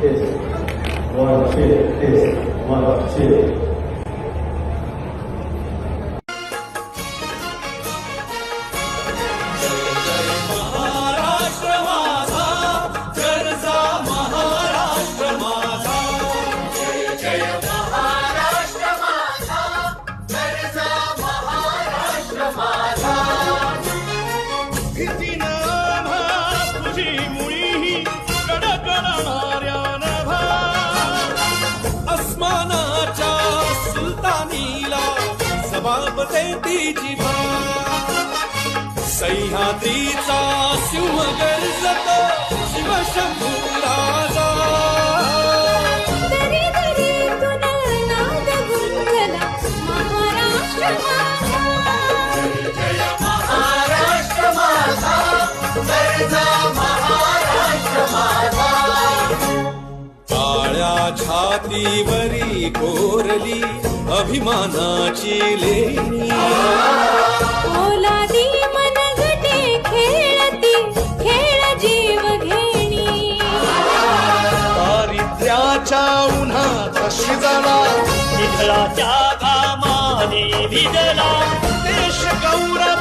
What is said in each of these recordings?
Yes. One, two, yes. One, two. जबाब सह्याद्रीचा सिंह गर्जतो शिवशंभू. छातीवरी कोरली अभिमानाची लेणी. ओलादी मनगटे खेळती खेळ जीव घेणी. दारिद्र्याच्या उन्हात शिजला विठ्ठलाच्या घामाने भिजला. देश गौरवासाठी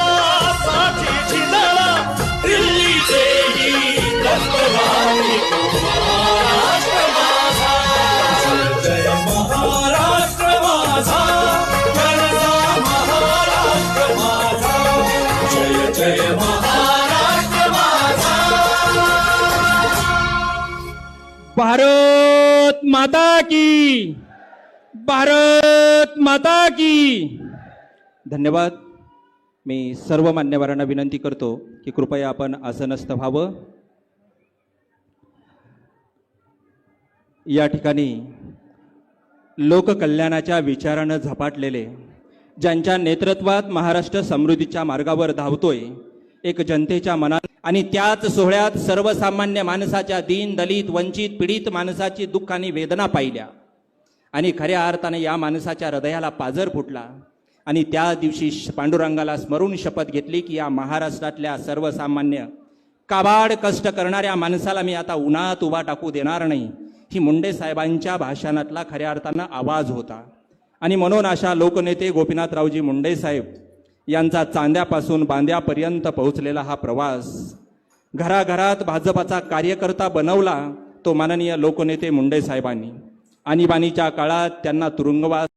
भारत माता की। भारत माता की। धन्यवाद. मी सर्व मान्यवरांना विनंती करतो की कृपया आपण आसनस्थ व्हावं. या ठिकाणी लोककल्याणाच्या विचारानं झपाटलेले ज्यांच्या नेतृत्वात महाराष्ट्र समृद्धीच्या मार्गावर धावतोय एक जनतेच्या मनात आणि त्याच सोहळ्यात सर्वसामान्य माणसाच्या दीन दलित वंचित पीडित माणसाची दुःख आणि वेदना पाहिल्या. आणि खऱ्या अर्थाने या माणसाच्या हृदयाला पाजर फुटला. आणि त्या दिवशी पांडुरंगाला स्मरून शपथ घेतली की या महाराष्ट्रातल्या सर्वसामान्य काबाड कष्ट करणाऱ्या माणसाला मी आता उन्हात उभा टाकू देणार नाही. ही मुंडे साहेबांच्या भाषणातला खऱ्या अर्थानं आवाज होता. आणि म्हणून अशा लोकनेते गोपीनाथरावजी मुंडे साहेब यांचा चांद्यापासून बांद्यापर्यंत पोहोचलेला हा प्रवास घराघरात भाजपाचा कार्यकर्ता बनवला तो माननीय लोकनेते मुंडे साहेबांनी. आणीबाणीच्या काळात त्यांना तुरुंगवास